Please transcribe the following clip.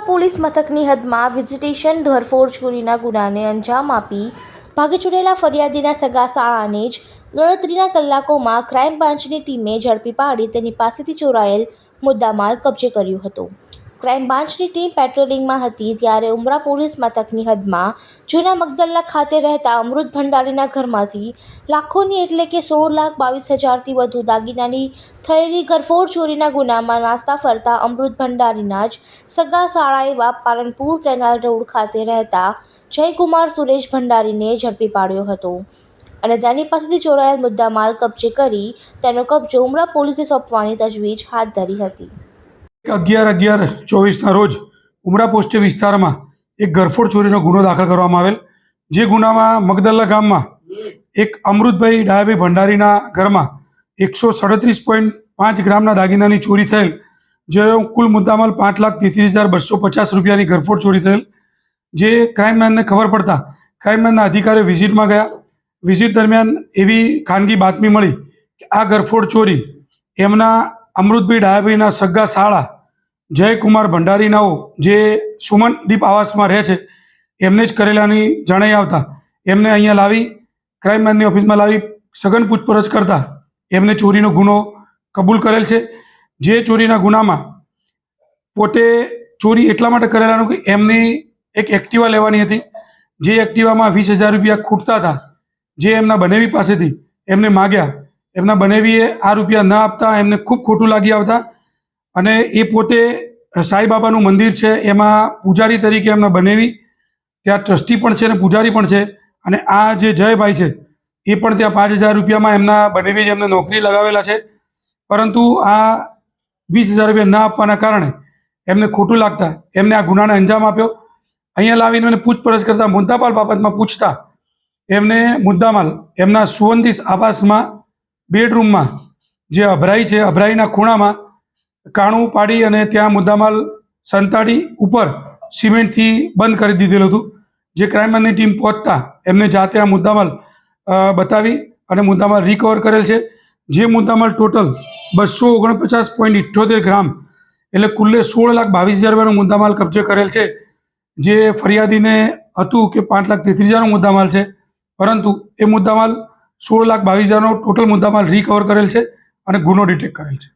Police મથકની હદમાં visitation ધરફોડ ચોરીના ગુનાને અંજામ આપી ભાગી છૂટેલા ફરિયાદીના સગા શાળાને જ ગણતરીના કલાકોમાં ક્રાઇમ બ્રાન્ચની ટીમે ઝડપી પાડી તેની પાસેથી ચોરાયેલ મુદ્દામાલ કબજે કર્યો હતો. ક્રાઇમ બ્રાન્ચની ટીમ પેટ્રોલિંગમાં હતી ત્યારે ઉમરા પોલીસ મથકની હદમાં જૂના મગદલ્લા ખાતે રહેતા અમૃત ભંડારીના ઘરમાંથી લાખોની એટલે કે સોળ લાખ બાવીસ હજારથી વધુ દાગીનાની થયેલી ઘરફોડ ચોરીના ગુનામાં નાસ્તા ફરતા અમૃત ભંડારીના જ સગા શાળા એવા પાલનપુર કેનાલ રોડ ખાતે રહેતા જયકુમાર સુરેશ ભંડારીને ઝડપી પાડ્યો હતો. અને તેની પાસેથી ચોરાયેલ મુદ્દામાલ કબજે કરી તેનો કબજો ઉમરા પોલીસે સોંપવાની તજવીજ હાથ ધરી હતી. અગિયાર અગિયાર ચોવીસના રોજ ઉમરા પોસ્ટે વિસ્તારમાં એક ગરફોડ ચોરીનો ગુનો દાખલ કરવામાં આવેલ. જે ગુનામાં મગદલ્લા ગામમાં એક અમૃતભાઈ ડાયાભાઈ ભંડારીના ઘરમાં એકસો સડત્રીસ પોઈન્ટ પાંચ ગ્રામના દાગીનાની ચોરી થયેલ જે કુલ મુદ્દામાલ પાંચ લાખ તેત્રીસ હજાર બસો પચાસ રૂપિયાની ગરફોડ ચોરી થયેલ. જે ક્રાઇમમેનને ખબર પડતા ક્રાઇમમેનના અધિકારીઓ વિઝિટમાં ગયા. વિઝિટ દરમિયાન એવી ખાનગી બાતમી મળી કે આ ગરફોડ ચોરી એમના અમૃતભાઈ ડાયાભાઈના સગા શાળા જયકુમાર ભંડારીનાઓ, જે સુમનદીપ આવાસમાં રહે છે, એમને જ કરેલાની જણાઈ આવતા. એમને અહીંયા લાવી ક્રાઇમમેનની ઓફિસમાં લાવી, સઘન પૂછપરછ કરતા. એમને ચોરીનો ગુનો કબૂલ કરેલ છે. જે ચોરીના ગુનામાં પોતે ચોરી એટલા માટે કરેલાનું કે એમની એક એક્ટિવા લેવાની હતી. જે એક્ટિવામાં વીસ હજાર રૂપિયા ખૂટતા હતા. જે એમના બનેવી પાસેથી એમને માગ્યા. એમના બનેવીએ આ રૂપિયા ન આપતા, એમને ખૂબ ખોટું લાગી આવતા. અને એ પોતે સાંઈબાબાનું મંદિર છે, એમાં પૂજારી તરીકે એમને બનેવી. ત્યાં ટ્રસ્ટી પણ છે અને પૂજારી પણ છે. અને આ જે જયભાઈ છે, એ પણ ત્યાં પાંચ હજાર રૂપિયામાં એમના બનેવી એમને નોકરી લગાવેલા છે. પરંતુ આ વીસ હજાર રૂપિયા ના આપવાના કારણે એમને ખોટું લાગતા, એમને આ ગુનાને અંજામ આપ્યો. અહીંયા લાવીને એને પૂછપરછ કરતા મુદ્દામાલ બાબતમાં પૂછતા, એમને મુદ્દામાલ, એમના સુવંદિસ આવાસમાં, બેડરૂમમાં, જે અભરાઈ છે, અભરાઈના ખૂણામાં કાણું પાડી અને ત્યાં મુદ્દામાલ સંતાડી ઉપર સિમેન્ટથી બંધ કરી દીધેલું હતું. જે ક્રાઇમની ટીમ પહોંચતા એમને જાતે આ મુદ્દામાલ બતાવી અને મુદ્દામાલ રિકવર કરેલ છે. જે મુદ્દામાલ ટોટલ બસો ઓગણપચાસ પોઈન્ટ ઇઠ્યોતેર ગ્રામ એટલે કુલ્લે સોળ લાખ બાવીસ હજાર રૂપિયાનો મુદ્દામાલ કબજે કરેલ છે. જે ફરિયાદીને હતું કે પાંચ લાખ તેત્રીસ હજારનો મુદ્દામાલ છે. પરંતુ એ મુદ્દામાલ સોળ લાખ બાવીસ હજારનો ટોટલ મુદ્દામાલ રિકવર કરેલ છે અને ગુનો ડિટેક્ટ કરેલ છે.